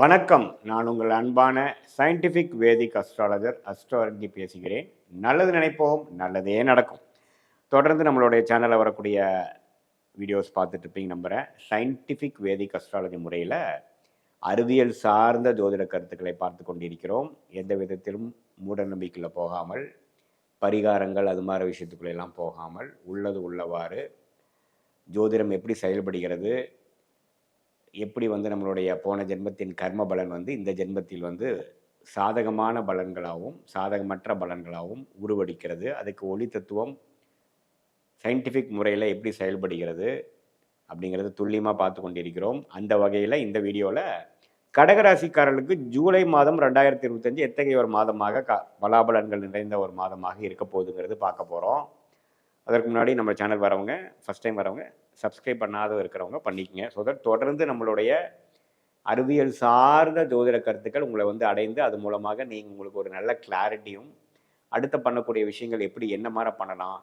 வணக்கம். நான் உங்கள் அன்பான சயின்டிஃபிக் வேதிக் அஸ்ட்ராலஜர் அஸ்ட்ராலஜி பேசுகிறேன். நல்லது நினைப்போம் நல்லதே நடக்கும். தொடர்ந்து நம்மளுடைய சேனலில் வரக்கூடிய வீடியோஸ் பார்த்துட்டு இருப்பீங்க நம்புகிறேன் சயின்டிஃபிக் வேதிக் அஸ்ட்ராலஜி முறையில் அறிவியல் சார்ந்த ஜோதிட கருத்துக்களை பார்த்து கொண்டிருக்கிறோம். எந்த விதத்திலும் மூட நம்பிக்கையில் போகாமல் பரிகாரங்கள் அது மாதிரி விஷயத்துக்குள்ளெல்லாம் போகாமல் உள்ளது உள்ளவாறு ஜோதிடம் எப்படி செயல்படுகிறது எப்படி வந்து நம்மளுடைய போன ஜென்மத்தின் கர்ம பலன் வந்து இந்த ஜென்மத்தில் வந்து சாதகமான பலன்களாகவும் சாதகமற்ற பலன்களாகவும் உருவடிக்கிறது. அதுக்கு ஒளி தத்துவம் சயின்டிஃபிக் முறையில் எப்படி செயல்படுகிறது அப்படிங்கிறத துல்லியமாக பார்த்து கொண்டிருக்கிறோம். அந்த வகையில் இந்த வீடியோவில் கடகராசிக்காரர்களுக்கு ஜூலை மாதம் ரெண்டாயிரத்தி இருபத்தஞ்சு எத்தகைய ஒரு மாதமாக க பலாபலன்கள் நிறைந்த ஒரு மாதமாக இருக்க போகுதுங்கிறது பார்க்க போகிறோம் அதற்கு முன்னாடி நம்ம சேனல் வரவங்க ஃபஸ்ட் டைம் வரவங்க சப்ஸ்கிரைப் பண்ணாத இருக்கிறவங்க பண்ணிக்கங்க. ஸோ தட் தொடர்ந்து நம்மளுடைய அறிவியல் சார்ந்த ஜோதிட கருத்துக்கள் உங்களை வந்து அடைந்து அது மூலமாக நீங்கள் உங்களுக்கு ஒரு நல்ல கிளாரிட்டியும் அடுத்த பண்ணக்கூடிய விஷயங்கள் எப்படி என்ன மாதிரி பண்ணலாம்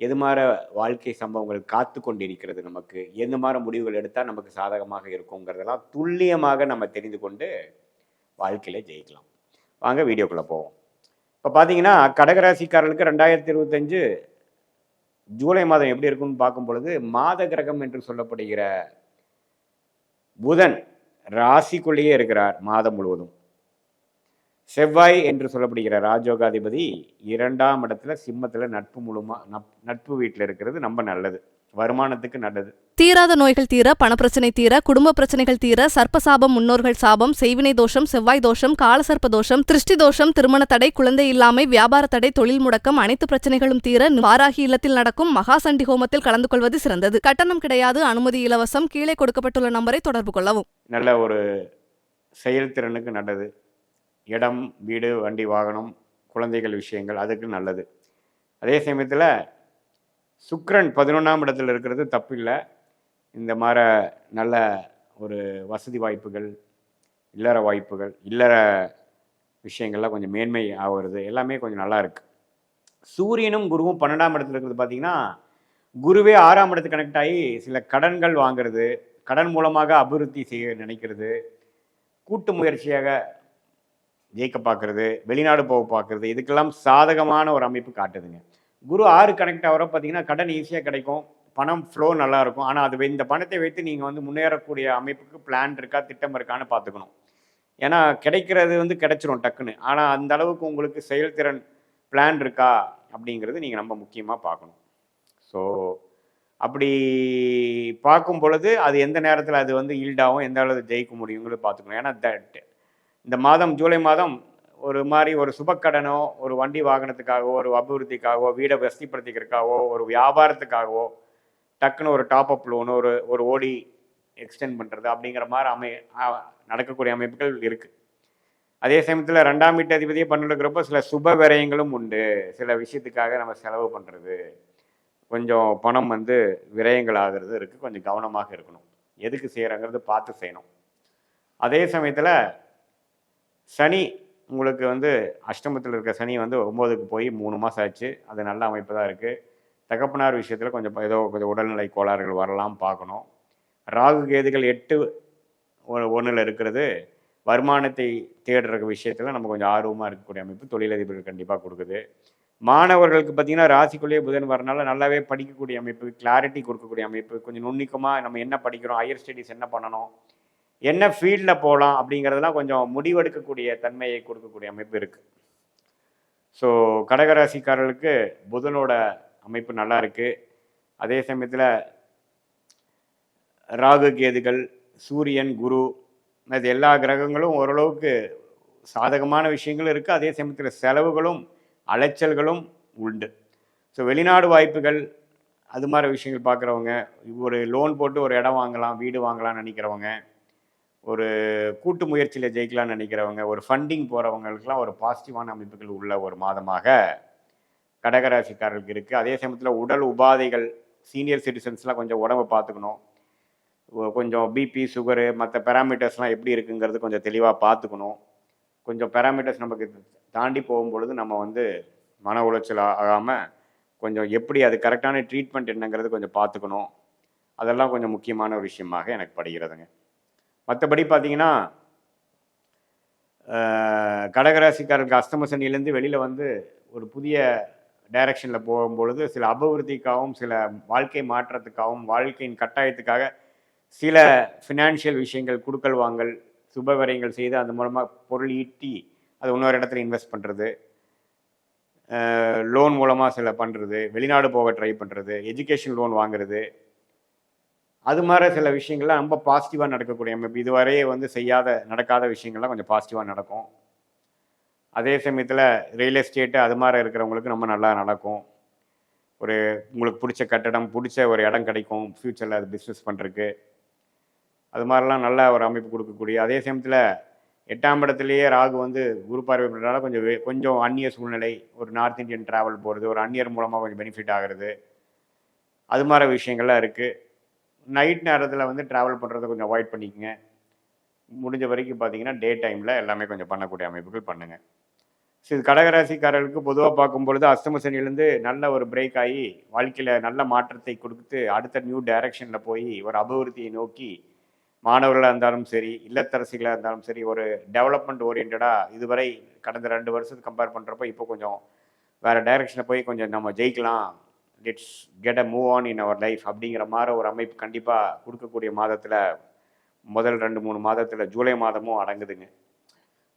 எது மாதிரி வாழ்க்கை சம்பவங்கள் காத்து கொண்டிருக்கிறது நமக்கு எந்த மாதிரி முடிவுகள் எடுத்தால் நமக்கு சாதகமாக இருக்குங்கிறதெல்லாம் துல்லியமாக நம்ம தெரிந்து கொண்டு வாழ்க்கையில் ஜெயிக்கலாம். வாங்க வீடியோக்குள்ளே போவோம். இப்போ பார்த்தீங்கன்னா கடகராசிக்காரர்களுக்கு ரெண்டாயிரத்தி இருபத்தஞ்சு ஜூலை மாதம் எப்படி இருக்கும்னு பார்க்கும் பொழுது மாத கிரகம் என்று சொல்லப்படுகிற புதன் ராசிக்குள்ளேயே இருக்கிறார் மாதம் முழுவதும். செவ்வாய் என்று சொல்லப்படுகிற ராஜோகாதிபதி இரண்டாம் இடத்துல சிம்மத்தில் நட்பு முழுமா நப்- நட்பு வீட்டில் இருக்கிறது ரொம்ப நல்லது. வருமானத்துக்கு நல்லது. தீராத நோய்கள் தீர பணப்பிரச்சனை தீர குடும்ப பிரச்சனைகள் தீர சர்ப்பசாபம் முன்னோர்கள் சாபம் செய்வினை தோஷம் செவ்வாய் தோஷம் காலசர்ப்ப தோஷம் திருஷ்டி தோஷம் திருமண தடை குழந்தை இல்லாமை வியாபார தடை தொழில் முடக்கம் அனைத்து பிரச்சனைகளும் தீர வாராகி இல்லத்தில் நடக்கும் மகாசண்டி ஹோமத்தில் கலந்து கொள்வது சிறந்தது. கட்டணம் கிடையாது அனுமதி இலவசம் கீழே கொடுக்கப்பட்டுள்ள நம்பரை தொடர்பு கொள்ளவும். நல்ல ஒரு செயல்திறனுக்கு நல்லது. இடம் வீடு வண்டி வாகனம் குழந்தைகள் விஷயங்கள் அதுக்கு நல்லது. அதே சமயத்தில் சுக்ரன் பதினொன்றாம் இடத்துல இருக்கிறது தப்பில்லை. இந்த மாதிரி நல்ல ஒரு வசதி வாய்ப்புகள் இல்லற வாய்ப்புகள் இல்லற விஷயங்கள்லாம் கொஞ்சம் மேன்மை ஆகிறது எல்லாமே கொஞ்சம் நல்லா இருக்கு. சூரியனும் குருவும் பன்னெண்டாம் இடத்துல இருக்கிறது பார்த்தீங்கன்னா குருவே ஆறாம் இடத்துக்கு கனெக்ட் ஆகி சில கடன்கள் வாங்குறது கடன் மூலமாக அபிவிருத்தி செய்ய நினைக்கிறது கூட்டு முயற்சியாக ஜெயிக்க பார்க்கறது வெளிநாடு போக பார்க்கறது இதுக்கெல்லாம் சாதகமான ஒரு அமைப்பு காட்டுதுங்க. குரு ஆறு கனெக்ட் ஆகிற பார்த்தீங்கன்னா கடன் ஈஸியாக கிடைக்கும். பணம் ஃப்ளோ நல்லாயிருக்கும் ஆனால் அது வை- இந்த பணத்தை வைத்து நீங்கள் வந்து முன்னேறக்கூடிய அமைப்புக்கு பிளான் இருக்கா திட்டம் இருக்கான்னு பார்த்துக்கணும். ஏன்னா கிடைக்கிறது வந்து கிடைச்சிரும் டக்குன்னு. ஆனால் அந்த அளவுக்கு உங்களுக்கு செயல்திறன் பிளான் இருக்கா அப்படிங்கிறது நீங்கள் ரொம்ப முக்கியமாக பார்க்கணும். ஸோ அப்படி பார்க்கும் பொழுது அது எந்த நேரத்தில் அது வந்து ஈல்டாகும் எந்த அளவு ஜெயிக்க முடியுங்கிறது பார்த்துக்கணும். ஏன்னா that- இந்த மாதம் ஜூலை மாதம் ஒரு மாதிரி ஒரு சுபக்கடனோ ஒரு வண்டி வாகனத்துக்காகவோ ஒரு அபிவிருத்திக்காகவோ வீடை வசதிப்படுத்திக்கிறதுக்காகவோ ஒரு வியாபாரத்துக்காகவோ டக்குன்னு ஒரு டாப் அப் லோனு ஒரு ஒரு ஓடி எக்ஸ்டெண்ட் பண்ணுறது அப்படிங்கிற மாதிரி அமை நடக்கக்கூடிய அமைப்புகள் இருக்குது அதே சமயத்தில் ரெண்டாம் வீட்டு அதிபதியை பண்ணிருக்கிறப்போ சில சுப விரயங்களும் உண்டு. சில விஷயத்துக்காக நம்ம செலவு பண்ணுறது கொஞ்சம் பணம் வந்து விரயங்கள் ஆகிறது இருக்குது கொஞ்சம் கவனமாக இருக்கணும். எதுக்கு செய்கிறங்கிறது பார்த்து செய்யணும். அதே சமயத்தில் சனி உங்களுக்கு வந்து அஷ்டமத்தில் இருக்க சனி வந்து ஒம்போதுக்கு போய் மூணு மாதம் ஆச்சு. அது நல்ல அமைப்பு தான் இருக்குது தகப்பனார் விஷயத்தில் கொஞ்சம் ஏதோ கொஞ்சம் உடல்நிலை கோளாறுகள் வரலாம் பார்க்கணும். ராகு கேதுகள் எட்டு ஒன்றில் இருக்கிறது. வருமானத்தை தேடுற விஷயத்தில் நம்ம கொஞ்சம் ஆர்வமாக இருக்கக்கூடிய அமைப்பு தொழிலதிபர்கள் கண்டிப்பாக கொடுக்குது. மாணவர்களுக்கு பார்த்தீங்கன்னா ராசிக்குள்ளேயே புதன் வரனால நல்லாவே படிக்கக்கூடிய அமைப்பு கிளாரிட்டி கொடுக்கக்கூடிய அமைப்பு கொஞ்சம் நுண்ணிக்கமாக நம்ம என்ன படிக்கிறோம் ஹையர் ஸ்டடீஸ் என்ன பண்ணணும் என்ன ஃபீல்டில் போகலாம் அப்படிங்கிறதெல்லாம் கொஞ்சம் முடிவெடுக்கக்கூடிய தன்மையை கொடுக்கக்கூடிய அமைப்பு இருக்குது ஸோ கடகராசிக்காரர்களுக்கு புதனோட அமைப்பு நல்லா இருக்குது அதே சமயத்தில் ராகு கேதுகள் சூரியன் குரு இது எல்லா கிரகங்களும் ஓரளவுக்கு சாதகமான விஷயங்களும் இருக்குது அதே சமயத்தில் செலவுகளும் அலைச்சல்களும் உண்டு. ஸோ வெளிநாடு வாய்ப்புகள் அது மாதிரி விஷயங்கள் பார்க்குறவங்க ஒரு லோன் போட்டு ஒரு இடம் வாங்கலாம் வீடு வாங்கலாம்னு நினைக்கிறவங்க ஒரு கூட்டு முயற்சியில் ஜெயிக்கலாம்னு நினைக்கிறவங்க ஒரு ஃபண்டிங் போகிறவங்களுக்குலாம் ஒரு பாசிட்டிவான அமைப்புகள் உள்ள ஒரு மாதமாக கடகராசிக்காரர்களுக்கு இருக்குது அதே சமயத்தில் உடல் உபாதைகள் சீனியர் சிட்டிசன்ஸ்லாம் கொஞ்சம் உடம்பை பார்த்துக்கணும். கொஞ்சம் பிபி சுகரு மற்ற பேராமீட்டர்ஸ்லாம் எப்படி இருக்குங்கிறது கொஞ்சம் தெளிவாக பார்த்துக்கணும். கொஞ்சம் பேராமீட்டர்ஸ் நமக்கு தாண்டி போகும்பொழுது நம்ம வந்து மன உளைச்சல் ஆகாமல் கொஞ்சம் எப்படி அது கரெக்டான ட்ரீட்மெண்ட் என்னங்கிறது கொஞ்சம் பார்த்துக்கணும். அதெல்லாம் கொஞ்சம் முக்கியமான ஒரு விஷயமாக எனக்கு படுகிறதுங்க. மற்றபடி பார்த்தீங்கன்னா கடகராசிக்காரருக்கு அஸ்தம சனியிலேருந்து வெளியில் வந்து ஒரு புதிய டைரக்ஷனில் போகும்பொழுது சில அபிவிருத்திக்காகவும் சில வாழ்க்கை மாற்றத்துக்காகவும் வாழ்க்கையின் கட்டாயத்துக்காக சில ஃபினான்ஷியல் விஷயங்கள் கொடுக்கல் வாங்கல் சுபவரியங்கள் செய்து அது மூலமாக பொருள் ஈட்டி அது இன்னொரு இடத்துல இன்வெஸ்ட் பண்ணுறது லோன் மூலமாக சில பண்ணுறது வெளிநாடு போக ட்ரை பண்ணுறது எஜுகேஷன் லோன் வாங்குறது. அது மாதிரி சில விஷயங்கள்லாம் ரொம்ப பாசிட்டிவாக நடக்கக்கூடிய அமைப்பு. இதுவரையே வந்து செய்யாத நடக்காத விஷயங்கள்லாம் கொஞ்சம் பாசிட்டிவாக நடக்கும். அதே சமயத்தில் ரியல் எஸ்டேட்டு அது மாதிரி இருக்கிறவங்களுக்கு ரொம்ப நல்லா நடக்கும். ஒரு உங்களுக்கு பிடிச்ச கட்டடம் பிடிச்ச ஒரு இடம் கிடைக்கும். ஃப்யூச்சரில் அது பிஸ்னஸ் பண்ணுறதுக்கு அது மாதிரிலாம் நல்ல ஒரு அமைப்பு கொடுக்கக்கூடிய. அதே சமயத்தில் எட்டாம் இடத்துலையே ராகு வந்து குரு பார்வை பண்ணுறதுனால கொஞ்சம் கொஞ்சம் அந்நிய சூழ்நிலை. ஒரு நார்த் இந்தியன் ட்ராவல் போகிறது ஒரு அந்நியர் மூலமாக கொஞ்சம் பெனிஃபிட் ஆகிறது. அது மாதிரி விஷயங்கள்லாம் இருக்குது நைட் நேரத்தில் வந்து ட்ராவல் பண்ணுறதை கொஞ்சம் அவாய்ட் பண்ணிக்கங்க. முடிஞ்ச வரைக்கும் பார்த்தீங்கன்னா டே டைமில் எல்லாமே கொஞ்சம் பண்ணக்கூடிய அமைப்புகள் பண்ணுங்கள் ஸோ இது கடகராசிக்காரர்களுக்கு பொதுவாக பார்க்கும் பொழுது அஸ்தமசனிலேருந்து நல்ல ஒரு பிரேக் ஆகி வாழ்க்கையில் நல்ல மாற்றத்தை கொடுத்து அடுத்த நியூ டைரக்ஷனில் போய் ஒரு அபிவிருத்தியை நோக்கி மாணவர்களாக இருந்தாலும் சரி இல்லத்தரசிகளாக இருந்தாலும் சரி ஒரு டெவலப்மெண்ட் ஓரியன்டாக இதுவரை கடந்த ரெண்டு வருஷத்துக்கு கம்பேர் பண்ணுறப்போ இப்போ கொஞ்சம் வேறு டைரக்ஷனில் போய் கொஞ்சம் நம்ம ஜெயிக்கலாம் let's get a move on in our life அப்படிங்கிற மாதிரி ஒரு அமைப்பு கண்டிப்பாக கொடுக்கக்கூடிய மாதத்தில் முதல் ரெண்டு மூணு மாதத்தில் ஜூலை மாதமும் அடங்குதுங்க.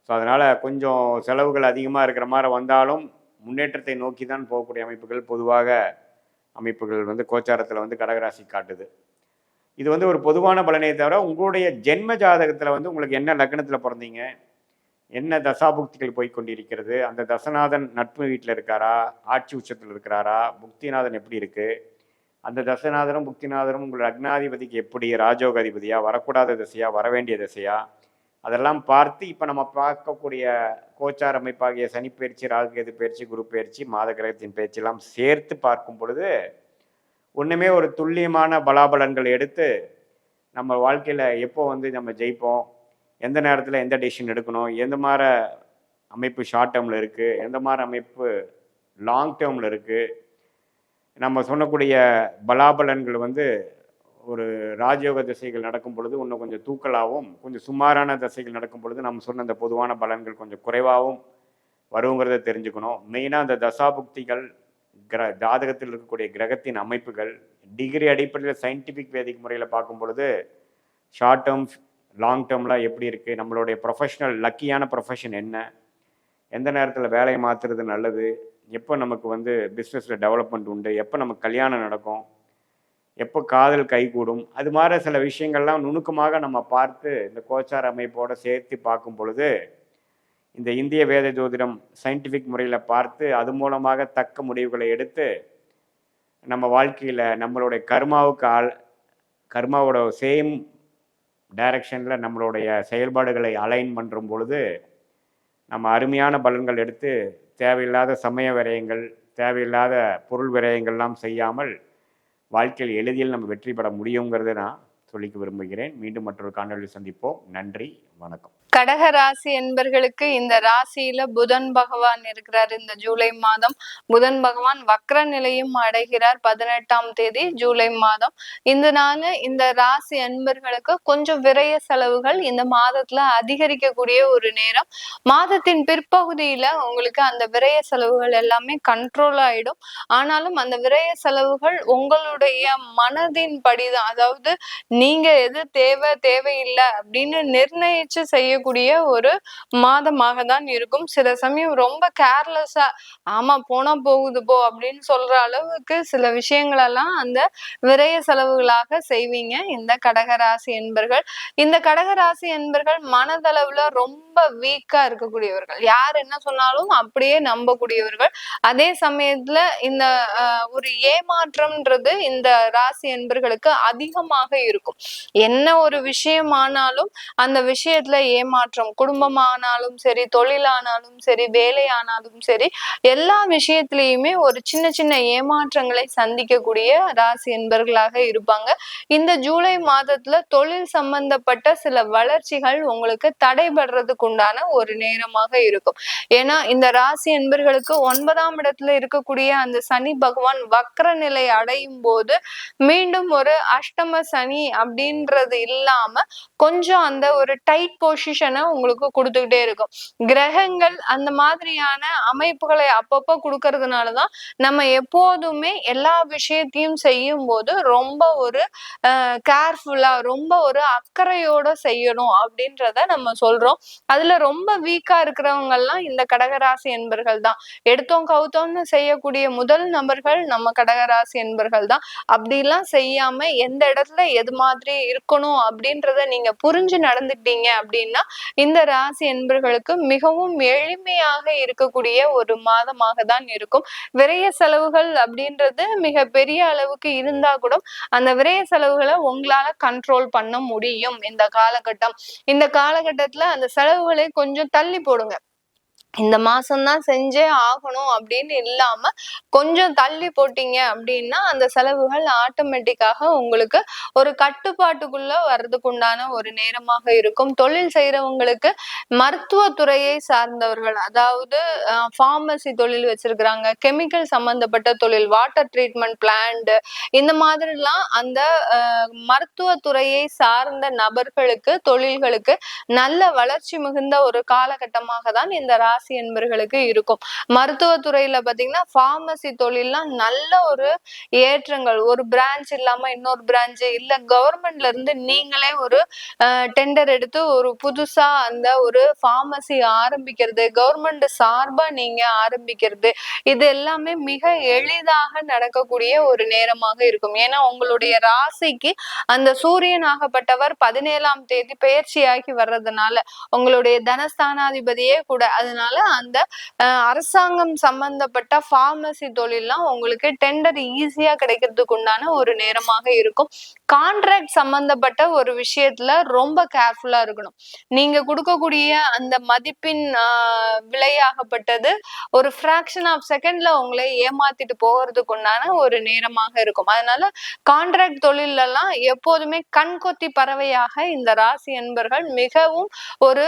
ஸோ அதனால் கொஞ்சம் செலவுகள் அதிகமாக இருக்கிற மாதிரி வந்தாலும் முன்னேற்றத்தை நோக்கி தான் போகக்கூடிய அமைப்புகள் பொதுவாக அமைப்புகள் வந்து கோச்சாரத்தில் வந்து கடகராசி காட்டுது. இது வந்து ஒரு பொதுவான பலனே தவிர உங்களுடைய ஜென்ம ஜாதகத்தில் வந்து உங்களுக்கு என்ன லக்னத்தில் பிறந்தீங்க? என்ன தசாபுக்திகள் போய் கொண்டிருக்கிறது? அந்த தசநாதன் நட்பு வீட்டில் இருக்காரா? ஆட்சி உச்சத்தில் இருக்கிறாரா? புக்திநாதன் எப்படி இருக்கு? அந்த தசநாதனும் புக்திநாதனும் உங்கள் அக்னாதிபதிக்கு எப்படி ராஜோக அதிபதியா வரக்கூடாத திசையா? வரவேண்டிய திசையா? அதெல்லாம் பார்த்து இப்போ நம்ம பார்க்கக்கூடிய கோச்சார் அமைப்பாகிய சனி பயிற்சி பயிற்சி குரு பயிற்சி மாத கிரகத்தின் பயிற்சியெல்லாம் சேர்த்து பார்க்கும் பொழுது ஒன்றுமே ஒரு துல்லியமான பலாபலன்கள் எடுத்து நம்ம வாழ்க்கையில் எப்போ வந்து நம்ம ஜெயிப்போம்? எந்த நேரத்தில் எந்த டெசிஷன் எடுக்கணும் எந்த மாதிரி அமைப்பு ஷார்ட் டேர்மில் இருக்குது எந்த மாதிரி அமைப்பு லாங் டேர்மில் இருக்குது நம்ம சொல்லக்கூடிய பலாபலன்கள் வந்து ஒரு ராஜயோக திசைகள் நடக்கும் பொழுது இன்னும் கொஞ்சம் தூக்கலாகவும் கொஞ்சம் சுமாரான திசைகள் நடக்கும் பொழுது நம்ம சொன்ன அந்த பொதுவான பலன்கள் கொஞ்சம் குறைவாகவும் வருங்கிறத தெரிஞ்சுக்கணும். மெயினாக அந்த தசாபுக்திகள் கிர ஜாதகத்தில் இருக்கக்கூடிய கிரகத்தின் அமைப்புகள் டிகிரி அடிப்படையில் சயின்டிஃபிக் வேதிக் முறையில் பார்க்கும் பொழுது ஷார்ட் டேர்ம் லாங் டேர்மில் எப்படி இருக்குது நம்மளுடைய ப்ரொஃபஷனல் லக்கியான ப்ரொஃபஷன் என்ன? எந்த நேரத்தில் வேலையை மாற்றுறது நல்லது? எப்போ நமக்கு வந்து பிஸ்னஸில் டெவலப்மெண்ட் உண்டு? எப்போ நமக்கு கல்யாணம் நடக்கும்? எப்போ காதல் கைகூடும் அது மாதிரி சில விஷயங்கள்லாம் நுணுக்கமாக நம்ம பார்த்து இந்த கோச்சார அமைப்போடு சேர்த்து பார்க்கும் பொழுது இந்த இந்திய வேத ஜோதிடம் சயின்டிஃபிக் முறையில் பார்த்து அது மூலமாக தக்க முடிவுகளை எடுத்து நம்ம வாழ்க்கையில் நம்மளுடைய கர்மாவுக்கு ஆள் கர்மாவோட சேம் டைரக்ஷனில் நம்மளுடைய செயல்பாடுகளை அலைன் பண்ணுறும் பொழுது நம்ம அருமையான பலன்கள் எடுத்து தேவையில்லாத சமய விரயங்கள் தேவையில்லாத பொருள் விரயங்கள்லாம் செய்யாமல் வாழ்க்கையில் எளிதில் நம்ம வெற்றி பெற முடியுங்கிறது நான் சொல்லிக்க விரும்புகிறேன். மீண்டும் மற்றொரு காணொலியில் சந்திப்போம். நன்றி. வணக்கம். கடக ராசி என்பர்களுக்கு இந்த ராசியில புதன் பகவான் இருக்கிறார். இந்த ஜூலை மாதம் புதன் பகவான் வக்ர நிலையும் அடைகிறார். பதினெட்டாம் தேதி ஜூலை மாதம். இந்த நாள் இந்த ராசி என்பர்களுக்கு கொஞ்சம் விரய செலவுகள் இந்த மாதத்துல அதிகரிக்கக்கூடிய ஒரு நேரம். மாதத்தின் பிற்பகுதியில உங்களுக்கு அந்த விரய செலவுகள் எல்லாமே கண்ட்ரோல் ஆயிடும். ஆனாலும் அந்த விரய செலவுகள் உங்களுடைய மனதின் படிதான். அதாவது நீங்க எது தேவை தேவையில்லை அப்படின்னு நிர்ணயிச்சு செய்யக்கூடிய ஒரு மாதமாக தான் இருக்கும். சில சமயம் ரொம்ப கேர்லெஸ்ஸா ஆமா போனா போகுது போ அப்படின்னு சொல்ற அளவுக்கு சில விஷயங்களெல்லாம் அந்த விரய செலவுகளாக செய்வீங்க. இந்த கடகராசி என்பர்கள். இந்த கடகராசி என்பர்கள் மனதளவுல ரொம்ப வீக்கா இருக்கக்கூடியவர்கள். யார் என்ன சொன்னாலும் அப்படியே நம்பக்கூடியவர்கள். அதே சமயத்துல இந்த ஆஹ், ஒரு ஏமாற்றம்ன்றது இந்த ராசி என்பர்களுக்கு அதிகமாக இருக்கும். என்ன ஒரு விஷயமானாலும் அந்த விஷயத்துல ஏமாற்றம் குடும்பமானாலும் சரி தொழிலானாலும் சரி வேலையானாலும் சரி எல்லா விஷயத்திலையுமே ஒரு சின்ன சின்ன ஏமாற்றங்களை சந்திக்கக்கூடிய ராசி என்பர்களாக இருப்பாங்க. இந்த ஜூலை மாதத்துல தொழில் சம்பந்தப்பட்ட சில வளர்ச்சிகள் உங்களுக்கு தடைபடுறதுக்கு உண்டான ஒரு நேரமாக இருக்கும். ஏன்னா இந்த ராசி என்பர்களுக்கு ஒன்பதாம் இடத்துல இருக்கக்கூடிய அந்த சனி பகவான் வக்ர நிலை அடையும் போது மீண்டும் ஒரு அஷ்டம சனி அப்படின்றது இல்லாம கொஞ்சம் அந்த ஒரு டைட் பொசிஷனை உங்களுக்கு கொடுத்துக்கிட்டே இருக்கும். கிரகங்கள் அந்த மாதிரியான அமைப்புகளை அப்பப்போ கொடுக்கறதுனாலதான் நம்ம எப்போதுமே எல்லா விஷயத்தையும் செய்யும் போது ரொம்ப ஒரு கேர்ஃபுல்லா ரொம்ப ஒரு அக்கறையோட செய்யணும் அப்படின்றத நம்ம சொல்றோம். அதுல ரொம்ப வீக்கா இருக்கிறவங்க எல்லாம் இந்த கடகராசி என்பர்கள் தான். எடுத்தோம் கவுத்தோம்னு செய்யக்கூடிய முதல் நபர்கள் நம்ம கடகராசி என்பர்கள் தான். அப்படிலாம் செய்யாம எந்த இடத்துல எது மாதிரி இருக்கணும் அப்படின்றத நீங்க புரிஞ்சு நடந்துட்டீங்க அப்படின்னா இந்த ராசி என்பர்களுக்கு மிகவும் எளிமையாக இருக்கக்கூடிய ஒரு மாதமாக தான் இருக்கும். விரைய செலவுகள் அப்படின்றது மிக பெரிய அளவுக்கு இருந்தா கூட அந்த விரைய செலவுகளை உங்களால கண்ட்ரோல் பண்ண முடியும் இந்த காலகட்டம். இந்த காலகட்டத்துல அந்த செலவுகளை கொஞ்சம் தள்ளி போடுங்க. இந்த மாசம்தான் செஞ்சே ஆகணும் அப்படின்னு இல்லாம கொஞ்சம் தள்ளி போட்டீங்க அப்படின்னா அந்த செலவுகள் ஆட்டோமேட்டிக்காக உங்களுக்கு ஒரு கட்டுப்பாட்டுக்குள்ள வர்றதுக்கு உண்டான ஒரு நேரமாக இருக்கும். தொழில் செய்யறவங்களுக்கு மருத்துவத்துறையை சார்ந்தவர்கள் அதாவது ஃபார்மசி தொழில் வச்சிருக்கிறாங்க கெமிக்கல் சம்பந்தப்பட்ட தொழில் வாட்டர் ட்ரீட்மெண்ட் பிளான்ட் இந்த மாதிரிலாம் அந்த மருத்துவத்துறையை சார்ந்த நபர்களுக்கு தொழில்களுக்கு நல்ல வளர்ச்சி மிகுந்த ஒரு காலகட்டமாக தான் இந்த ராசி என்பர்களுக்கு இருக்கும். மருத்துவத்துறையில பாத்தீங்கன்னா ஃபார்மசி தொழில்லாம் நல்ல ஒரு ஏற்றங்கள். ஒரு பிரான்ச் இல்லாம இன்னொரு பிரான்ச் இல்ல. கவர்மெண்ட்ல இருந்து நீங்களே ஒரு டெண்டர் எடுத்து ஒரு புதுசா அந்த ஒரு ஃபார்மசி ஆரம்பிக்கிறது. கவர்மெண்ட் சார்பா நீங்க ஆரம்பிக்கிறது. இது எல்லாமே மிக எளிதாக நடக்கக்கூடிய ஒரு நேரமாக இருக்கும். ஏன்னா உங்களுடைய ராசிக்கு அந்த சூரியன் ஆகப்பட்டவர் பதினேழாம் தேதி பயிற்சியாகி வர்றதுனால உங்களுடைய தனஸ்தானாதிபதியே கூட அதனால அந்த அரசாங்கம் சம்பந்தப்பட்ட ஃபார்மசி தொழில்லாம் உங்களுக்கு டெண்டர் ஈஸியா கிடைக்கிறதுக்கு உண்டான ஒரு நேரமாக இருக்கும். கான்ட்ராக்ட் சம்பந்தப்பட்ட ஒரு விஷயத்துல ரொம்ப கேர்ஃபுல்லா இருக்கணும். நீங்க கொடுக்கக்கூடிய அந்த மதிப்பின் விலையாகப்பட்டது ஒரு ஃப்ராக்ஷன் ஆஃப் செகண்ட்ல உங்களை ஏமாத்திட்டு போகிறதுக்கு உண்டான ஒரு நேரமாக இருக்கும். அதனால கான்ட்ராக்ட் தொழிலெல்லாம் எப்போதுமே கண்கொத்தி பறவையாக இந்த ராசி என்பர்கள் மிகவும் ஒரு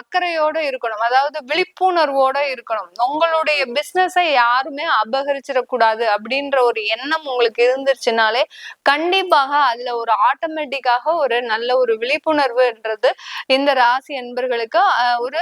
அக்கறையோடு அக்கறையோட இருக்கணும். அதாவது விழிப்பு விழிப்புணர்வோட இருக்கணும். உங்களுடைய பிசினஸை யாருமே அபகரிச்சிடக்கூடாது அப்படின்ற ஒரு எண்ணம் உங்களுக்கு இருந்துச்சுனாலே கண்டிப்பாக அதுல ஒரு ஆட்டோமேட்டிக்காக ஒரு நல்ல ஒரு விழிப்புணர்வுன்றது இந்த ராசி என்பர்களுக்கு ஒரு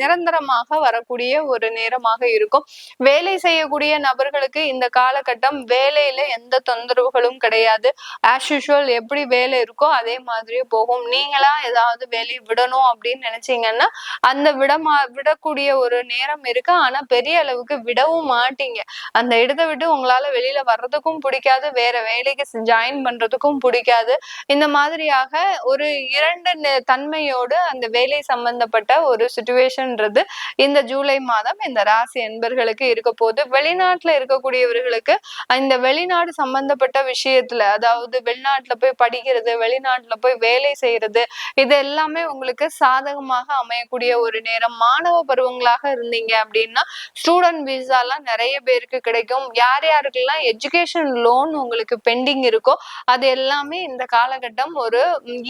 நிரந்தரமாக வரக்கூடிய ஒரு நேரமாக இருக்கும். வேலை செய்யக்கூடிய நபர்களுக்கு இந்த காலகட்டம் வேலையில எந்த தொந்தரவுகளும் கிடையாது. ஆஸ் யூஷுவல் எப்படி வேலை இருக்கோ அதே மாதிரியே போகும். நீங்களா ஏதாவது வேலையை விடணும் அப்படின்னு நினைச்சீங்கன்னா அந்த விடமா விடக்கூடிய ஒரு நேரம் இருக்கு. ஆனா பெரிய அளவுக்கு விடவும் மாட்டீங்க. அந்த இடத்தை விட்டு உங்களால வெளியில வர்றதுக்கும் பிடிக்காது. வேற வேலைக்கு ஜாயின் பண்றதுக்கும் பிடிக்காது. இந்த மாதிரியாக ஒரு இரண்டு தன்மையோடு அந்த வேலை சம்பந்தப்பட்ட ஒரு சுச்சுவேஷன்ன்றது இந்த ஜூலை மாதம் இந்த ராசி என்பர்களுக்கு இருக்க போது வெளிநாட்டுல இருக்கக்கூடியவர்களுக்கு இந்த வெளிநாடு சம்பந்தப்பட்ட விஷயத்துல அதாவது வெளிநாட்டுல போய் படிக்கிறது வெளிநாட்டுல போய் வேலை செய்யறது இது எல்லாமே உங்களுக்கு சாதகமாக அமையக்கூடிய ஒரு நேரம். மாணவ பருவங்களாக இருந்தீங்க அப்படின்னா ஸ்டூடெண்ட் விசாலாம் நிறைய பேருக்கு கிடைக்கும். யார் யாருக்கெல்லாம் எஜுகேஷன் லோன் உங்களுக்கு பெண்டிங் இருக்கோ அது எல்லாமே இந்த காலகட்டம் ஒரு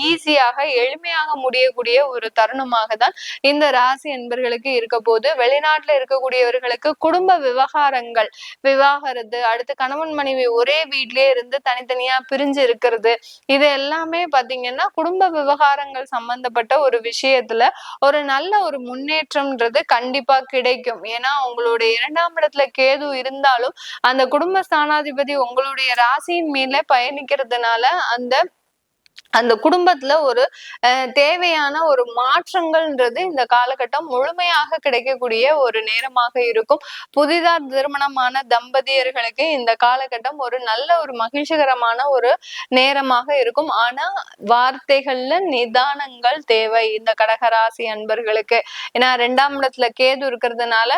ஈஸியாக எளிமையாக முடியக்கூடிய ஒரு தருணமாக தான் இந்த ராசி என்பர்களுக்கு இருக்க போது வெளிநாட்டுல இருக்கக்கூடியவர்களுக்கு குடும்ப விவகாரங்கள் விவாகரத்து அடுத்து கணவன் மனைவி ஒரே வீட்லயே இருந்து தனித்தனியா பிரிஞ்சு இருக்கிறது இது எல்லாமே பாத்தீங்கன்னா குடும்ப விவகாரங்கள் சம்பந்தப்பட்ட ஒரு விஷயத்துல ஒரு நல்ல ஒரு முன்னேற்றம்ன்றது கண்டிப்பா கிடைக்கும். ஏன்னா உங்களுடைய இரண்டாம் இடத்துல கேது இருந்தாலும் அந்த குடும்ப ஸ்தானாதிபதி உங்களுடைய ராசியின் மேல பயணிக்கிறதுனால அந்த அந்த குடும்பத்துல ஒரு தேவையான ஒரு மாற்றங்கள்ன்றது இந்த காலகட்டம் முழுமையாக கிடைக்கக்கூடிய ஒரு நேரமாக இருக்கும். புதிதா திருமணமான தம்பதியர்களுக்கு இந்த காலகட்டம் ஒரு நல்ல ஒரு மகிழ்ச்சிகரமான ஒரு நேரமாக இருக்கும். ஆனா வார்த்தைகள்ல நிதானங்கள் தேவை. இந்த கடகராசி அன்பர்களுக்கு. ஏன்னா ரெண்டாம் இடத்துல கேது இருக்கிறதுனால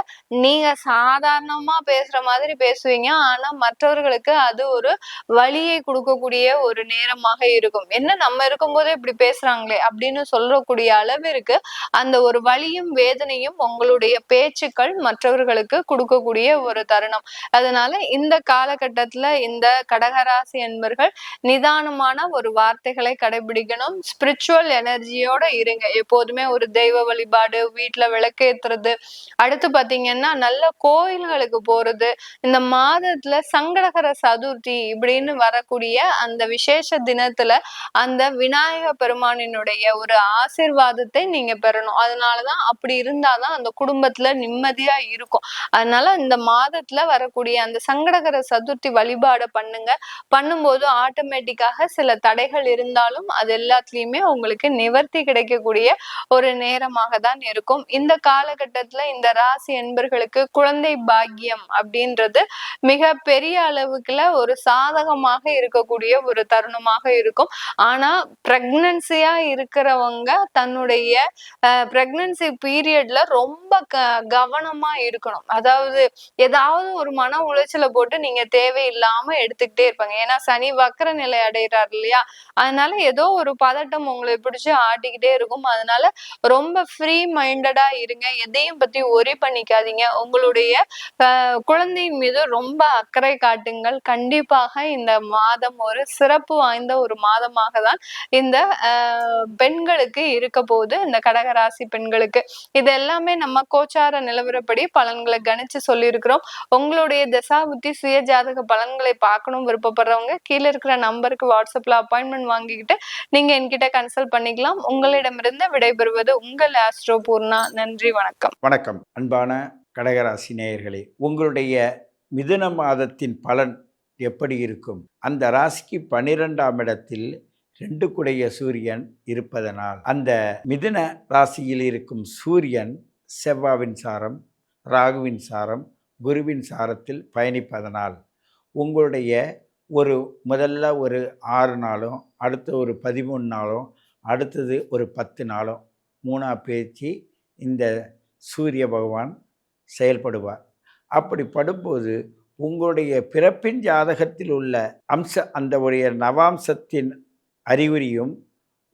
நீங்க சாதாரணமா பேசுற மாதிரி பேசுவீங்க. ஆனா மற்றவர்களுக்கு அது ஒரு வழியை கொடுக்கக்கூடிய ஒரு நேரமாக இருக்கும். என்ன நம்ம இருக்கும்போதே இப்படி பேசுறாங்களே அப்படின்னு சொல்லக்கூடிய அளவிற்கு அந்த ஒரு வழியும் வேதனையும் உங்களுடைய பேச்சுக்கள் மற்றவர்களுக்கு கொடுக்கக்கூடிய ஒரு தருணம். அதனால இந்த காலகட்டத்துல இந்த கடகராசி என்பர்கள் நிதானமான ஒரு வார்த்தைகளை கடைபிடிக்கணும். ஸ்பிரிச்சுவல் எனர்ஜியோட இருங்க. எப்போதுமே ஒரு தெய்வ வழிபாடு வீட்டுல விளக்கேத்துறது அடுத்து பாத்தீங்கன்னா நல்ல கோயில்களுக்கு போறது இந்த மாதத்துல சங்கடகர சதுர்த்தி இப்படின்னு வரக்கூடிய அந்த விசேஷ தினத்துல அந்த அந்த விநாயக பெருமானினுடைய ஒரு ஆசிர்வாதத்தை நீங்க பெறணும். அதனாலதான் அப்படி இருந்தாதான் அந்த குடும்பத்துல நிம்மதியா இருக்கும். அதனால இந்த மாதத்துல வரக்கூடிய அந்த சங்கடகர சதுர்த்தி வழிபாடை பண்ணுங்க. பண்ணும்போது ஆட்டோமேட்டிக்காக சில தடைகள் இருந்தாலும் அது எல்லாத்துலயுமே உங்களுக்கு நிவர்த்தி கிடைக்கக்கூடிய ஒரு நேரமாக தான் இருக்கும். இந்த காலகட்டத்துல இந்த ராசி என்பர்களுக்கு குழந்தை பாக்கியம் அப்படின்றது மிக பெரிய அளவுக்குல ஒரு சாதகமாக இருக்கக்கூடிய ஒரு தருணமாக இருக்கும். ஆனா பிரெக்னன்சியா இருக்கிறவங்க தன்னுடைய பிரெக்னன்சி பீரியட்ல ரொம்ப க கவனமா இருக்கணும். அதாவது ஏதாவது ஒரு மன உளைச்சலை போட்டு நீங்க தேவையில்லாம எடுத்துக்கிட்டே இருப்பாங்க. ஏன்னா சனி வக்கர நிலை அடைகிறார் இல்லையா? அதனால ஏதோ ஒரு பதட்டம் உங்களை பிடிச்சு ஆட்டிக்கிட்டே இருக்கும். அதனால ரொம்ப ஃப்ரீ மைண்டடா இருங்க. எதையும் பத்தி ஒரி பண்ணிக்காதீங்க. உங்களுடைய ஆஹ், குழந்தையின் மீது ரொம்ப அக்கறை காட்டுங்கள். கண்டிப்பாக இந்த மாதம் ஒரு சிறப்பு வாய்ந்த ஒரு மாதமாக தான் இந்த பெண்களுக்கு இருக்க போது இந்த கடகராசி பெண்களுக்கு இது எல்லாமே நம்ம கோச்சார நிலவரப்படி பலன்களை கணிச்சு சொல்லியிருக்கிறோம். உங்களுடைய தசாபுத்தி சுய ஜாதக பலன்களை பார்க்கணும் விருப்பப்படுறவங்க கீழே இருக்கிற நம்பருக்கு வாட்ஸ்அப்ல அப்பாயின்மெண்ட் வாங்கிக்கிட்டு நீங்க என்கிட்ட கன்சல்ட் பண்ணிக்கலாம். உங்களிடமிருந்து விடைபெறுவது உங்கள் ஆஸ்ட்ரோ பூர்ணா. நன்றி வணக்கம். வணக்கம். அன்பான கடகராசி நேயர்களே உங்களுடைய மிதுன மாதத்தின் பலன் எப்படி இருக்கும்? அந்த ராசிக்கு பன்னிரெண்டாம் இடத்தில் ரெண்டு குடைய சூரியன் இருப்பதனால் அந்த மிதுன ராசியில் இருக்கும் சூரியன் செவ்வாவின் சாரம் ராகுவின் சாரம் குருவின் சாரத்தில் பயணிப்பதனால் உங்களுடைய ஒரு முதல்ல ஒரு ஆறு நாளும் அடுத்த ஒரு பதிமூணு நாளும் அடுத்தது ஒரு பத்து நாளும் மூணா பேச்சு இந்த சூரிய பகவான் செயல்படுவார். அப்படி படும்போது உங்களுடைய பிறப்பின் ஜாதகத்தில் உள்ள அம்ச அந்த உடைய நவாம்சத்தின் அறிகுறியும்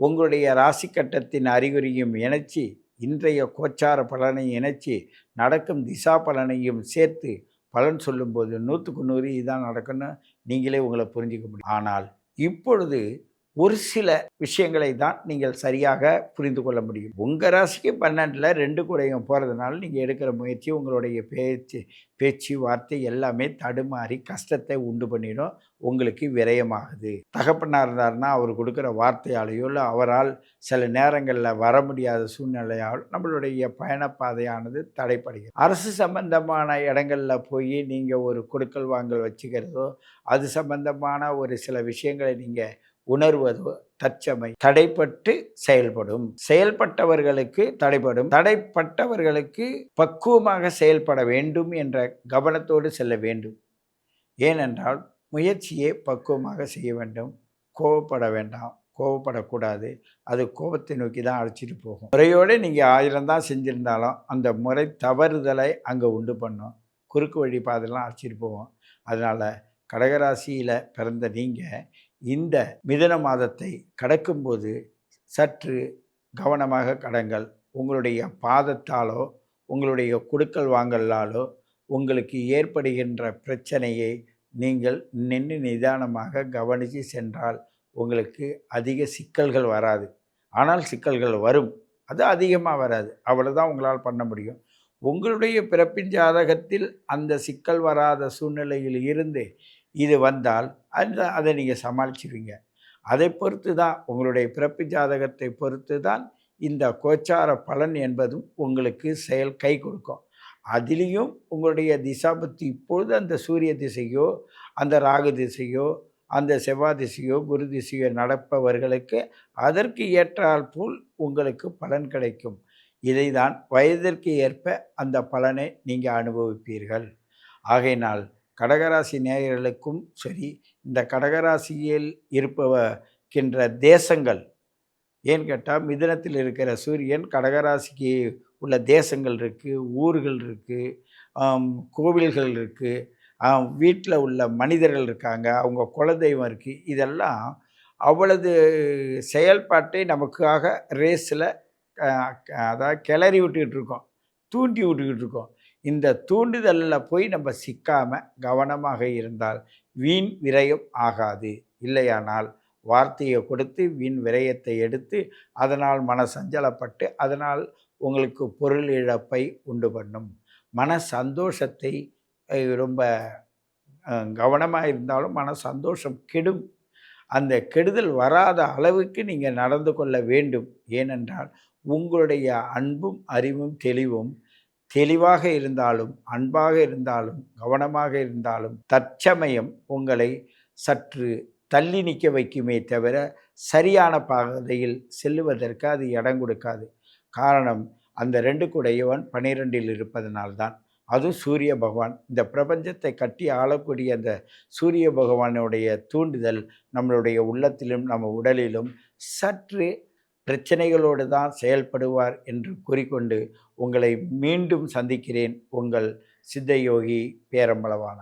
உங்களுடைய ராசி கட்டத்தின் அறிகுறியும் இணைச்சி இன்றைய கோச்சார பலனை இணைச்சி நடக்கும் திசா பலனையும் சேர்த்து பலன் சொல்லும்போது நூற்றுக்கு நூறு இதான் நடக்கும்னு நீங்களே உங்களை புரிஞ்சிக்க முடியும். ஆனால் இப்பொழுது ஒரு சில விஷயங்களை தான் நீங்கள் சரியாக புரிந்து கொள்ள முடியும். உங்கள் ராசிக்கு பன்னெண்டில் ரெண்டு கூடையும் போகிறதுனால நீங்கள் எடுக்கிற முயற்சி உங்களுடைய பேச்சு பேச்சு வார்த்தை எல்லாமே தடுமாறி கஷ்டத்தை உண்டு பண்ணிடும். உங்களுக்கு விரயமாகுது. தகப்பனாக இருந்தாருன்னா அவர் கொடுக்குற வார்த்தையாலேயோ இல்லை அவரால் சில நேரங்களில் வர முடியாத சூழ்நிலையால் நம்மளுடைய பயணப்பாதையானது தடைப்படுகிறது. அரசு சம்பந்தமான இடங்களில் போய் நீங்கள் ஒரு கொடுக்கல் வாங்கல் வச்சுக்கிறதோ அது சம்பந்தமான ஒரு சில விஷயங்களை நீங்கள் உணர்வதோ தற்சமை தடைப்பட்டு செயல்படும். செயல்பட்டவர்களுக்கு தடைப்படும் தடைப்பட்டவர்களுக்கு பக்குவமாக செயல்பட வேண்டும் என்ற கவனத்தோடு செல்ல வேண்டும். ஏனென்றால் முயற்சியை பக்குவமாக செய்ய வேண்டும். கோவப்பட வேண்டாம். கோவப்படக்கூடாது. அது கோபத்தை நோக்கி தான் அழைச்சிட்டு போகும். முறையோடு நீங்கள் ஆயிரம் தான் செஞ்சுருந்தாலும் அந்த முறை தவறுதலை அங்கே உண்டு பண்ணும். குறுக்கு வழி பாதையெல்லாம் அழைச்சிட்டு போவோம். அதனால் கடகராசியில் பிறந்த நீங்கள் இந்த மிதன மாதத்தை கடக்கும்போது சற்று கவனமாக கடங்கள். உங்களுடைய பாதத்தாலோ உங்களுடைய கொடுக்கல் வாங்கலாலோ உங்களுக்கு ஏற்படுகின்ற பிரச்சனையை நீங்கள் நின்று நிதானமாக கவனித்து சென்றால் உங்களுக்கு அதிக சிக்கல்கள் வராது. ஆனால் சிக்கல்கள் வரும். அது அதிகமாக வராது. அவ்வளோதான் உங்களால் பண்ண முடியும். உங்களுடைய பிறப்பின் ஜாதகத்தில் அந்த சிக்கல் வராத சூழ்நிலையில் இருந்து இது வந்தால் அந்த அதை நீங்கள் சமாளிச்சிருவீங்க அதை பொறுத்து தான் உங்களுடைய பிறப்பு ஜாதகத்தை பொறுத்து தான் இந்த கோச்சார பலன் என்பதும் உங்களுக்கு செயல் கை கொடுக்கும். அதிலையும் உங்களுடைய திசாபத்து இப்பொழுது அந்த சூரிய திசையோ அந்த ராகு திசையோ அந்த செவ்வாய் திசையோ குரு திசையோ நடப்பவர்களுக்கு அதற்கு ஏற்றால் போல் உங்களுக்கு பலன் கிடைக்கும். இதை தான் வயதிற்கு ஏற்ப அந்த பலனை நீங்கள் அனுபவிப்பீர்கள். ஆகையினால் கடகராசி நேயர்களுக்கும் சரி இந்த கடகராசியில் இருப்பவக்கின்ற தேசங்கள் ஏன்னு கேட்டால் மிதனத்தில் இருக்கிற சூரியன் கடகராசிக்கு உள்ள தேசங்கள் இருக்குது ஊர்கள் இருக்குது கோவில்கள் இருக்குது வீட்டில் உள்ள மனிதர்கள் இருக்காங்க அவங்க குலதெய்வம் இருக்குது இதெல்லாம் அவ்வளவு செயல்பாட்டை நமக்காக ரேஸில் அதாவது கிளறி விட்டுக்கிட்டு இருக்கோம் தூண்டி விட்டுக்கிட்டு இருக்கோம். இந்த தூண்டுதலில் போய் நம்ம சிக்காமல் கவனமாக இருந்தால் வீண் விரயம் ஆகாது. இல்லையானால் வார்த்தையை கொடுத்து வீண் விரயத்தை எடுத்து அதனால் மன சஞ்சலப்பட்டு அதனால் உங்களுக்கு பொருள் இழப்பை உண்டு பண்ணும். மன சந்தோஷத்தை ரொம்ப கவனமாக இருந்தாலும் மன சந்தோஷம் கெடும். அந்த கெடுதல் வராத அளவுக்கு நீங்கள் நடந்து கொள்ள வேண்டும். ஏனென்றால் உங்களுடைய அன்பும் அறிவும் தெளிவும் தெளிவாக இருந்தாலும் அன்பாக இருந்தாலும் கவனமாக இருந்தாலும் தற்சமயம் உங்களை சற்று தள்ளி நிற்க வைக்குமே தவிர சரியான பாதையில் செல்லுவதற்கு அது இடம் கொடுக்காது. காரணம் அந்த ரெண்டு குடையவன் பனிரெண்டில் இருப்பதனால்தான். அது சூரிய பகவான். இந்த பிரபஞ்சத்தை கட்டி ஆளக்கூடிய அந்த சூரிய பகவானுடைய தூண்டுதல் நம்மளுடைய உள்ளத்திலும் நம்ம உடலிலும் சற்று பிரச்சனைகளோடு தான் செயல்படுவார் என்று கூறிக்கொண்டு உங்களை மீண்டும் சந்திக்கிறேன். உங்கள் சித்தயோகி பேரம்பளவான